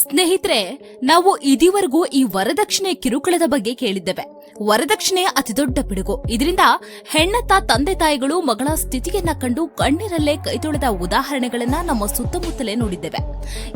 ಸ್ನೇಹಿತರೆ, ನಾವು ಇದೀವರೆಗೂ ಈ ವರದಕ್ಷಿಣೆ ಕಿರುಕುಳದ ಬಗ್ಗೆ ಕೇಳಿದ್ದೇವೆ. ವರದಕ್ಷಿಣೆ ಅತಿದೊಡ್ಡ ಪಿಡುಗು. ಇದರಿಂದ ಹೆಣ್ಣತ್ತ ತಂದೆ ತಾಯಿಗಳು ಮಗಳ ಸ್ಥಿತಿಯನ್ನ ಕಂಡು ಕಣ್ಣೀರಲ್ಲೇ ಕೈತೊಳೆದ ಉದಾಹರಣೆಗಳನ್ನ ನಮ್ಮ ಸುತ್ತಮುತ್ತಲೇ ನೋಡಿದ್ದೇವೆ.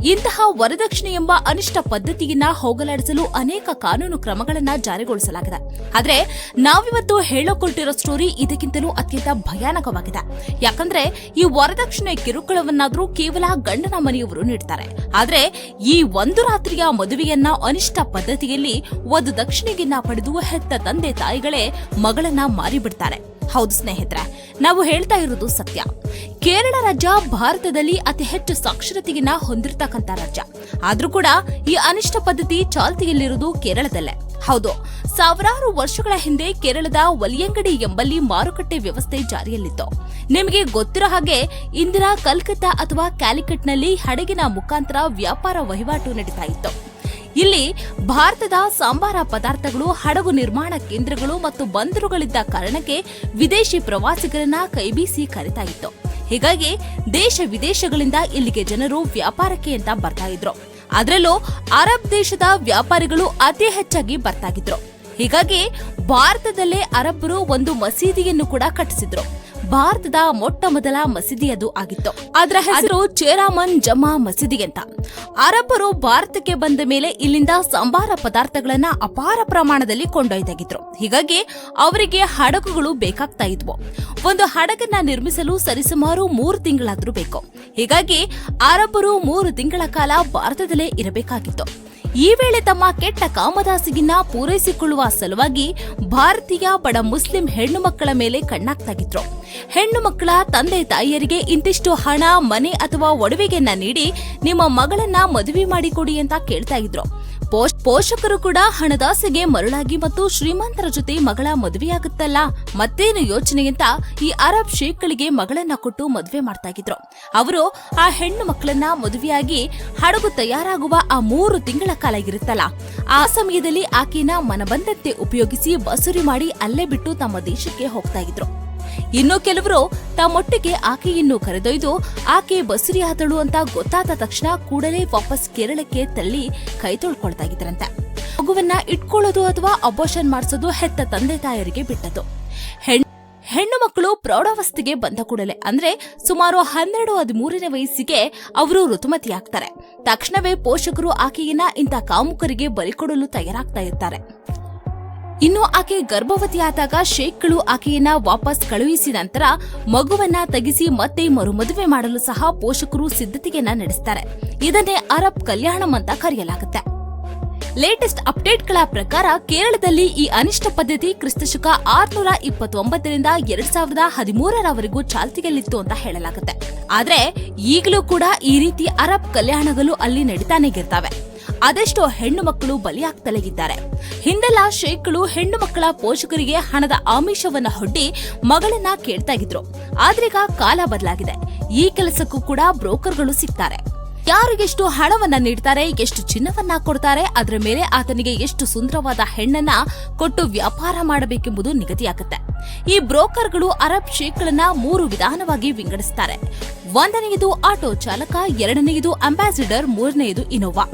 ಇಂತಹ ವರದಕ್ಷಿಣೆ ಎಂಬ ಅನಿಷ್ಟ ಪದ್ಧತಿಯನ್ನ ಹೋಗಲಾಡಿಸಲು ಅನೇಕ ಕಾನೂನು ಕ್ರಮಗಳನ್ನ ಜಾರಿಗೊಳಿಸಲಾಗಿದೆ. ಆದ್ರೆ, ನಾವಿವತ್ತು ಹೇಳಕೊಟ್ಟಿರೋ ಸ್ಟೋರಿ ಇದಕ್ಕಿಂತಲೂ ಅತ್ಯಂತ ಭಯಾನಕವಾಗಿದೆ. ಯಾಕಂದ್ರೆ, ಈ ವರದಕ್ಷಿಣೆ ಕಿರುಕುಳವನ್ನಾದರೂ ಕೇವಲ ಗಂಡನ ಮನೆಯವರು ನೀಡ್ತಾರೆ. ಆದ್ರೆ, ಈ ಒಂದು ರಾತ್ರಿಯ ಮದುವೆಯನ್ನ ಅನಿಷ್ಟ ಪದ್ಧತಿಯಲ್ಲಿ ಒಂದು ದಕ್ಷಿಣೆಗಿನ್ನ ಪಡೆದು ಹೆತ್ತ ತಂದೆ ತಾಯಿಗಳೇ ಮಗಳನ್ನ ಮಾರಿಬಿಡ್ತಾರೆ. ಹೌದು ಸ್ನೇಹಿತರೆ, ನಾವು ಹೇಳ್ತಾ ಇರೋದು ಸತ್ಯ. ಕೇರಳ ರಾಜ್ಯ ಭಾರತದಲ್ಲಿ ಅತಿ ಹೆಚ್ಚು ಸಾಕ್ಷರತೆಯನ್ನ ಹೊಂದಿರತಕ್ಕಂತ ರಾಜ್ಯ. ಆದ್ರೂ ಕೂಡ ಈ ಅನಿಷ್ಟ ಪದ್ಧತಿ ಚಾಲ್ತಿಯಲ್ಲಿರುವುದು ಕೇರಳದಲ್ಲೇ. ಹೌದು. ಸಾವಿರಾರು ವರ್ಷಗಳ ಹಿಂದೆ ಕೇರಳದ ಒಲಿಯಂಗಡಿ ಎಂಬಲ್ಲಿ ಮಾರುಕಟ್ಟೆ ವ್ಯವಸ್ಥೆ ಜಾರಿಯಲ್ಲಿತ್ತು. ನಿಮಗೆ ಗೊತ್ತಿರೋ ಹಾಗೆ ಇಂದಿನ ಕಲ್ಕತ್ತಾ ಅಥವಾ ಕ್ಯಾಲಿಕಟ್ನಲ್ಲಿ ಹಡಗಿನ ಮುಖಾಂತರ ವ್ಯಾಪಾರ ವಹಿವಾಟು ನಡೀತಾ ಇತ್ತು. ಇಲ್ಲಿ ಭಾರತದ ಸಾಂಬಾರ ಪದಾರ್ಥಗಳು, ಹಡಗು ನಿರ್ಮಾಣ ಕೇಂದ್ರಗಳು ಮತ್ತು ಬಂದರುಗಳಿದ್ದ ಕಾರಣಕ್ಕೆ ವಿದೇಶಿ ಪ್ರವಾಸಿಗರನ್ನ ಕೈಬೀಸಿ ಕರಿತಾ ಇತ್ತು. ಹೀಗಾಗಿ ದೇಶ ವಿದೇಶಗಳಿಂದ ಇಲ್ಲಿಗೆ ಜನರು ವ್ಯಾಪಾರಕ್ಕೆ ಅಂತ ಬರ್ತಾ ಇದ್ರು. ಅದರಲ್ಲೂ ಅರಬ್ ದೇಶದ ವ್ಯಾಪಾರಿಗಳು ಅತಿ ಹೆಚ್ಚಾಗಿ ಬರ್ತಾ ಇದ್ರು ಹೀಗಾಗಿ ಭಾರತದಲ್ಲೇ ಅರಬ್ಬರು ಒಂದು ಮಸೀದಿಯನ್ನು ಕೂಡ ಕಟ್ಟಿಸಿದ್ರು. ಭಾರತದ ಮೊಟ್ಟ ಮೊದಲ ಮಸೀದಿ ಅದು ಆಗಿತ್ತು. ಅದರ ಹೆಸರು ಚೇರಾಮನ್ ಜಮಾ ಮಸೀದಿ ಅಂತ. ಅರಬ್ಬರು ಭಾರತಕ್ಕೆ ಬಂದ ಮೇಲೆ ಇಲ್ಲಿಂದ ಸಂಬಾರ ಪದಾರ್ಥಗಳನ್ನ ಅಪಾರ ಪ್ರಮಾಣದಲ್ಲಿ ಕೊಂಡೊಯ್ದಾಗಿದ್ರು. ಹೀಗಾಗಿ ಅವರಿಗೆ ಹಡಗುಗಳು ಬೇಕಾಗ್ತಾ ಇದ್ವು. ಒಂದು ಹಡಗನ್ನ ನಿರ್ಮಿಸಲು ಸರಿಸುಮಾರು ಮೂರು ತಿಂಗಳಾದ್ರೂ ಬೇಕು. ಹೀಗಾಗಿ ಅರಬ್ಬರು ಮೂರು ತಿಂಗಳ ಕಾಲ ಭಾರತದಲ್ಲೇ ಇರಬೇಕಾಗಿತ್ತು. ಈ ವೇಳೆ ತಮ್ಮ ಕೆಟ್ಟ ಕಾಮದಾಸಿಗಿನ್ನ ಪೂರೈಸಿಕೊಳ್ಳುವ ಸಲುವಾಗಿ ಭಾರತೀಯ ಬಡ ಮುಸ್ಲಿಂ ಹೆಣ್ಣು ಮಕ್ಕಳ ಮೇಲೆ ಕಣ್ಣಾಕ್ತಾಗಿದ್ರು ಹೆಣ್ಣು ಮಕ್ಕಳ ತಂದೆ ತಾಯಿಯರಿಗೆ ಇಂತಿಷ್ಟು ಹಣ, ಮನೆ ಅಥವಾ ಒಡವೆಗೆನ್ನ ನೀಡಿ ನಿಮ್ಮ ಮಗಳನ್ನ ಮದುವೆ ಮಾಡಿಕೊಡಿ ಅಂತ ಕೇಳ್ತಾ ಇದ್ರು. ಪೋಷಕರು ಕೂಡ ಹಣದಾಸೆಗೆ ಮರುಳಾಗಿ ಮತ್ತು ಶ್ರೀಮಂತರ ಜೊತೆ ಮಗಳ ಮದುವೆಯಾಗುತ್ತಲ್ಲ? ಮತ್ತೇನು ಯೋಚನೆಯಿಂದ ಈ ಅರಬ್ ಶೇಖ್ಗಳಿಗೆ ಮಗಳನ್ನ ಕೊಟ್ಟು ಮದುವೆ ಮಾಡ್ತಾ ಇದ್ರು ಅವರು ಆ ಹೆಣ್ಣು ಮಕ್ಕಳನ್ನ ಮದುವೆಯಾಗಿ ಹಡಗು ತಯಾರಾಗುವ ಆ ಮೂರು ತಿಂಗಳ ಕಾಲ ಇರುತ್ತಲ್ಲ. ಆ ಸಮಯದಲ್ಲಿ ಆಕೆನ ಮನಬಂದಂತೆ ಉಪಯೋಗಿಸಿ ಬಸುರಿ ಮಾಡಿ ಅಲ್ಲೇ ಬಿಟ್ಟು ತಮ್ಮ ದೇಶಕ್ಕೆ ಹೋಗ್ತಾ ಇದ್ರು ಇನ್ನು ಕೆಲವರು ತಮ್ಮೊಟ್ಟಿಗೆ ಆಕೆಯನ್ನು ಕರೆದೊಯ್ದು ಆಕೆ ಬಸುರಿಯಾದಳು ಅಂತ ಗೊತ್ತಾದ ತಕ್ಷಣ ಕೂಡಲೇ ವಾಪಸ್ ಕೇರಳಕ್ಕೆ ತಳ್ಳಿ ಕೈ ತೊಳ್ಕೊಳ್ತಾ ಇದ್ರಂತೆ ಮಗುವನ್ನ ಇಟ್ಕೊಳ್ಳೋದು ಅಥವಾ ಅಬೋಷನ್ ಮಾಡಿಸೋದು ಹೆತ್ತ ತಂದೆ ತಾಯರಿಗೆ ಬಿಟ್ಟದು ಹೆಣ್, ಹೆಣ್ಣು ಮಕ್ಕಳು ಪ್ರೌಢಾವಸ್ಥೆಗೆ ಬಂದ ಕೂಡಲೇ ಅಂದ್ರೆ ಸುಮಾರು ಹನ್ನೆರಡು ಹದಿಮೂರನೇ ವಯಸ್ಸಿಗೆ ಅವರು ಋತುಮತಿಯಾಗ್ತಾರೆ. ತಕ್ಷಣವೇ ಪೋಷಕರು ಆಕೆಯನ್ನ ಇಂಥ ಕಾಮುಕರಿಗೆ ಬಲಿಕೊಡಲು ತಯಾರಾಗ್ತಾ ಇರ್ತಾರೆ. ಇನ್ನು ಆಕೆ ಗರ್ಭವತಿಯಾದಾಗ ಶೇಖ್ಗಳು ಆಕೆಯನ್ನ ವಾಪಸ್ ಕಳುಹಿಸಿದ ನಂತರ ಮಗುವನ್ನ ತೆಗೆಸಿ ಮತ್ತೆ ಮರುಮದುವೆ ಮಾಡಲು ಸಹ ಪೋಷಕರು ಸಿದ್ಧತೆಯನ್ನ ನಡೆಸ್ತಾರೆ. ಇದನ್ನೇ ಅರಬ್ ಕಲ್ಯಾಣಂ ಅಂತ ಕರೆಯಲಾಗುತ್ತೆ. ಲೇಟೆಸ್ಟ್ ಅಪ್ಡೇಟ್ಗಳ ಪ್ರಕಾರ ಕೇರಳದಲ್ಲಿ ಈ ಅನಿಷ್ಟ ಪದ್ಧತಿ ಕ್ರಿಸ್ತಶಕ ಆರ್ನೂರ ಇಪ್ಪತ್ತೊಂಬತ್ತರಿಂದ ಎರಡ್ ಸಾವಿರದ ಹದಿಮೂರರವರೆಗೂ ಚಾಲ್ತಿಯಲ್ಲಿತ್ತು ಅಂತ ಹೇಳಲಾಗುತ್ತೆ. ಆದ್ರೆ ಈಗಲೂ ಕೂಡ ಈ ರೀತಿ ಅರಬ್ ಕಲ್ಯಾಣಗಳು ಅಲ್ಲಿ ನಡೀತಾನೆ ಇರ್ತಾವೆ. ಅದೆಷ್ಟೋ ಹೆಣ್ಣು ಮಕ್ಕಳು ಬಲಿಯಾಗ್ತಲೇ ಇದ್ದಾರೆ. ಹಿಂದೆಲ್ಲ ಶೇಖ್ಗಳು ಹೆಣ್ಣು ಮಕ್ಕಳ ಪೋಷಕರಿಗೆ ಹಣದ ಆಮಿಷವನ್ನ ಹೊಡ್ಡಿ ಮಗಳನ್ನ ಕೇಳ್ತಾ ಇದ್ರು ಆದ್ರೀಗ ಕಾಲ ಬದಲಾಗಿದೆ. ಈ ಕೆಲಸಕ್ಕೂ ಕೂಡ ಬ್ರೋಕರ್ಗಳು ಸಿಗ್ತಾರೆ. ಯಾರಿಗೆಷ್ಟು ಹಣವನ್ನ ನೀಡ್ತಾರೆ, ಎಷ್ಟು ಚಿನ್ನವನ್ನ ಕೊಡ್ತಾರೆ, ಅದರ ಮೇಲೆ ಆತನಿಗೆ ಎಷ್ಟು ಸುಂದರವಾದ ಹೆಣ್ಣನ್ನ ಕೊಟ್ಟು ವ್ಯಾಪಾರ ಮಾಡಬೇಕೆಂಬುದು ನಿಗದಿಯಾಗುತ್ತೆ. ಈ ಬ್ರೋಕರ್ಗಳು ಅರಬ್ ಶೇಖ್ಗಳನ್ನ ಮೂರು ವಿಧಾನವಾಗಿ ವಿಂಗಡಿಸ್ತಾರೆ. ಒಂದನೆಯದು ಆಟೋ ಚಾಲಕ, ಎರಡನೆಯದು ಅಂಬಾಸಿಡರ್, ಮೂರನೆಯದು ಇನೋವಾ.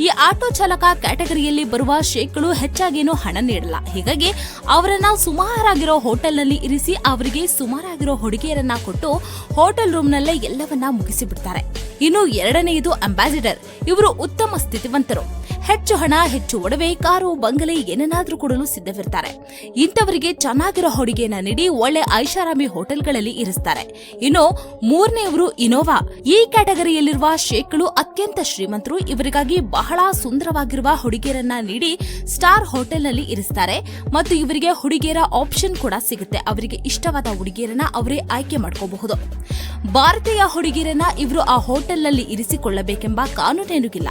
ಈ ಆಟೋ ಚಾಲಕ ಕ್ಯಾಟಗರಿಯಲ್ಲಿ ಬರುವ ಶೇಖ್ಗಳು ಹೆಚ್ಚಾಗೇನು ಹಣ ನೀಡಲ್ಲ. ಹೀಗಾಗಿ ಅವರನ್ನ ಸುಮಾರಾಗಿರೋ ಹೋಟೆಲ್ನಲ್ಲಿ ಇರಿಸಿ ಅವರಿಗೆ ಸುಮಾರಾಗಿರೋ ಹುಡುಗಿಯರನ್ನ ಕೊಟ್ಟು ಹೋಟೆಲ್ ರೂಮ್ನಲ್ಲೇ ಎಲ್ಲವನ್ನ ಮುಗಿಸಿಬಿಡ್ತಾರೆ. ಇನ್ನು ಎರಡನೆಯದು ಅಂಬಾಸಿಡರ್. ಇವರು ಉತ್ತಮ ಸ್ಥಿತಿವಂತರು. ಹೆಚ್ಚು ಹಣ, ಹೆಚ್ಚು ಒಡವೆ, ಕಾರು, ಬಂಗಲೆ ಏನನ್ನಾದ್ರೂ ಕೊಡಲು ಸಿದ್ಧವಿರ್ತಾರೆ. ಇಂಥವರಿಗೆ ಚೆನ್ನಾಗಿರೋ ಹುಡುಗಿಯನ್ನ ನೀಡಿ ಒಳ್ಳೆ ಐಷಾರಾಮಿ ಹೋಟೆಲ್ಗಳಲ್ಲಿ ಇರಿಸ್ತಾರೆ. ಇನ್ನು ಮೂರನೆಯವರು ಇನೋವಾ. ಈ ಕ್ಯಾಟಗರಿಯಲ್ಲಿರುವ ಶೇಖ್ಗಳು ಅತ್ಯಂತ ಶ್ರೀಮಂತರು. ಇವರಿಗಾಗಿ ಬಹಳ ಸುಂದರವಾಗಿರುವ ಹುಡುಗಿಯರನ್ನ ನೀಡಿ ಸ್ಟಾರ್ ಹೋಟೆಲ್ನಲ್ಲಿ ಇರಿಸ್ತಾರೆ. ಮತ್ತು ಇವರಿಗೆ ಹುಡುಗಿಯರ ಆಪ್ಷನ್ ಕೂಡ ಸಿಗುತ್ತೆ. ಅವರಿಗೆ ಇಷ್ಟವಾದ ಹುಡುಗಿಯರನ್ನ ಅವರೇ ಆಯ್ಕೆ ಮಾಡ್ಕೋಬಹುದು. ಭಾರತೀಯ ಹುಡುಗಿಯರನ್ನ ಇವರು ಆ ಹೋಟೆಲ್ನಲ್ಲಿ ಇರಿಸಿಕೊಳ್ಳಬೇಕೆಂಬ ಕಾನೂನೇನೂ ಇಲ್ಲ.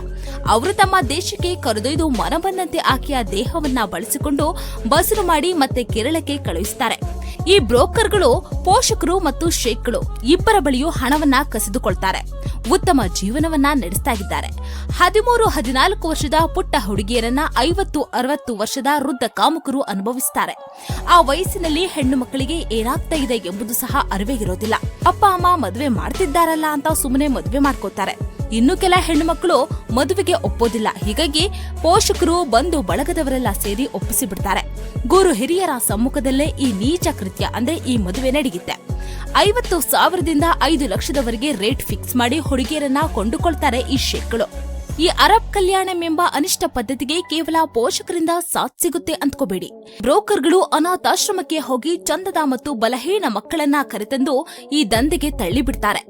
ಅವರು ತಮ್ಮ ದೇಶಕ್ಕೆ ಕರೆದೊಯ್ದು ಮನಬಂದಂತೆ ಆಕೆಯ ದೇಹವನ್ನ ಬಳಸಿಕೊಂಡು ಬಸರು ಮಾಡಿ ಮತ್ತೆ ಕೇರಳಕ್ಕೆ ಕಳುಹಿಸುತ್ತಾರೆ ಈ ಬ್ರೋಕರ್ಗಳು, ಪೋಷಕರು ಮತ್ತು ಶೇಖ್ಗಳು ಇಬ್ಬರ ಬಳಿಯೂ ಹಣವನ್ನ ಕಸಿದುಕೊಳ್ತಾರೆ. ಉತ್ತಮ ಜೀವನವನ್ನ ನಡೆಸ್ತಾ ಇದ್ದಾರೆ. ಹದಿಮೂರು, ಹದಿನಾಲ್ಕು ವರ್ಷದ ಪುಟ್ಟ ಹುಡುಗಿಯರನ್ನ ಐವತ್ತು, ಅರವತ್ತು ವರ್ಷದ ವೃದ್ಧ ಕಾಮುಕರು ಅನುಭವಿಸುತ್ತಾರೆ ಆ ವಯಸ್ಸಿನಲ್ಲಿ ಹೆಣ್ಣು ಮಕ್ಕಳಿಗೆ ಏನಾಗ್ತಾ ಇದೆ ಎಂಬುದು ಸಹ ಅರಿವೇ ಇರೋದಿಲ್ಲ. ಅಪ್ಪ, ಅಮ್ಮ ಮದುವೆ ಮಾಡ್ತಿದ್ದಾರಲ್ಲ ಅಂತ ಸುಮ್ಮನೆ ಮದುವೆ ಮಾಡ್ಕೋತಾರೆ. ಇನ್ನು ಕೆಲ ಹೆಣ್ಣುಮಕ್ಕಳು ಮದುವೆಗೆ ಒಪ್ಪೋದಿಲ್ಲ. ಹೀಗಾಗಿ ಪೋಷಕರು ಬಂದು ಬಳಗದವರೆಲ್ಲ ಸೇರಿ ಒಪ್ಪಿಸಿ ಬಿಡ್ತಾರೆ. ಗುರು ಹಿರಿಯರ ಸಮ್ಮುಖದಲ್ಲೇ ಈ ನೀಚ ಕೃತ್ಯ ಅಂದ್ರೆ ಈ ಮದುವೆ ನಡೆಯುತ್ತೆ. ಐವತ್ತು ಸಾವಿರದಿಂದ ಐದು ಲಕ್ಷದವರೆಗೆ ರೇಟ್ ಫಿಕ್ಸ್ ಮಾಡಿ ಹುಡುಗಿಯರನ್ನ ಕೊಂಡುಕೊಳ್ತಾರೆ ಈ ಶೇಖ್ಗಳು ಈ ಅರಬ್ ಕಲ್ಯಾಣಂ ಎಂಬ ಅನಿಷ್ಟ ಪದ್ಧತಿಗೆ ಕೇವಲ ಪೋಷಕರಿಂದ ಸಾಥ್ ಸಿಗುತ್ತೆ ಅಂದ್ಕೋಬೇಡಿ ಬ್ರೋಕರ್ಗಳು ಅನಾಥಾಶ್ರಮಕ್ಕೆ ಹೋಗಿ ಚಂದದ ಮತ್ತು ಬಲಹೀನ ಮಕ್ಕಳನ್ನ ಕರೆತಂದು ಈ ದಂಧೆಗೆ ತಳ್ಳಿಬಿಡ್ತಾರೆ.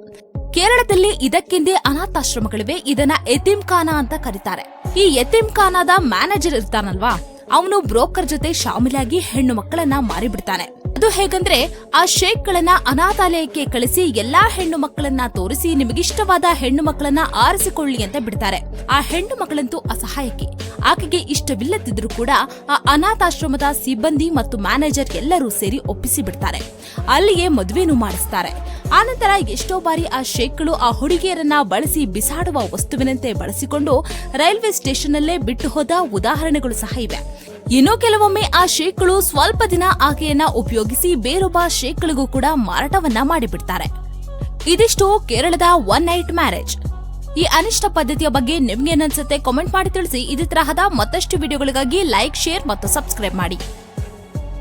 ಕೇರಳದಲ್ಲಿ ಇದಕ್ಕೆಂದೇ ಅನಾಥಾಶ್ರಮಗಳಿವೆ. ಇದನ್ನ ಎತಿಮ್ ಖಾನಾ ಅಂತ ಕರೀತಾರೆ. ಈ ಎತಿಮ್ ಖಾನಾದ ಮ್ಯಾನೇಜರ್ ಇರ್ತಾನಲ್ವಾ? ಅವನು ಬ್ರೋಕರ್ ಜೊತೆ ಶಾಮಿಲಾಗಿ ಹೆಣ್ಣು ಮಕ್ಕಳನ್ನ ಮಾರಿಬಿಡ್ತಾನೆ. ಅದು ಹೇಗಂದ್ರೆ ಆ ಶೇಖ್ಗಳನ್ನ ಅನಾಥಾಲಯಕ್ಕೆ ಕಳಿಸಿ ಎಲ್ಲಾ ಹೆಣ್ಣು ಮಕ್ಕಳನ್ನ ತೋರಿಸಿ ನಿಮಗಿಷ್ಟವಾದ ಹೆಣ್ಣು ಮಕ್ಕಳನ್ನ ಆರಿಸಿಕೊಳ್ಳಿ ಅಂತ ಬಿಡ್ತಾರೆ. ಆ ಹೆಣ್ಣು ಮಕ್ಕಳಂತೂ ಅಸಹಾಯಕಿ ಆಕೆಗೆ ಇಷ್ಟವಿಲ್ಲದಿದ್ರೂ ಕೂಡ ಆ ಅನಾಥಾಶ್ರಮದ ಸಿಬ್ಬಂದಿ ಮತ್ತು ಮ್ಯಾನೇಜರ್ ಎಲ್ಲರೂ ಸೇರಿ ಒಪ್ಪಿಸಿ ಬಿಡ್ತಾರೆ. ಅಲ್ಲಿಯೇ ಮದುವೆನೂ ಮಾಡಿಸ್ತಾರೆ. ಆನಂತರ ಎಷ್ಟೋ ಬಾರಿ ಆ ಶೇಖ್ಗಳು ಆ ಹುಡುಗಿಯರನ್ನ ಬಳಸಿ ಬಿಸಾಡುವ ವಸ್ತುವಿನಂತೆ ಬಳಸಿಕೊಂಡು ರೈಲ್ವೆ ಸ್ಟೇಷನ್ನಲ್ಲೇ ಬಿಟ್ಟು ಹೋದ ಉದಾಹರಣೆಗಳು ಸಹ ಇವೆ. ಇನ್ನು ಕೆಲವೊಮ್ಮೆ ಆ ಶೇಕ್ಗಳು ಸ್ವಲ್ಪ ದಿನ ಆಕೆಯನ್ನ ಉಪಯೋಗಿಸಿ ಬೇರೊಬ್ಬ ಶೇಖ್ಗಳಿಗೂ ಕೂಡ ಮಾರಾಟವನ್ನ ಮಾಡಿಬಿಡ್ತಾರೆ. ಇದಿಷ್ಟು ಕೇರಳದ ಒನ್ ನೈಟ್ ಮ್ಯಾರೇಜ್ ಈ ಅನಿಷ್ಟ ಪದ್ಧತಿಯ ಬಗ್ಗೆ ನಿಮ್ಗೇನನ್ಸುತ್ತೆ ಕಾಮೆಂಟ್ ಮಾಡಿ ತಿಳಿಸಿ. ಇದೇ ತರಹದ ಮತ್ತಷ್ಟು ವಿಡಿಯೋಗಳಿಗಾಗಿ ಲೈಕ್ ಶೇರ್ ಮತ್ತು ಸಬ್ಸ್ಕ್ರೈಬ್ ಮಾಡಿ.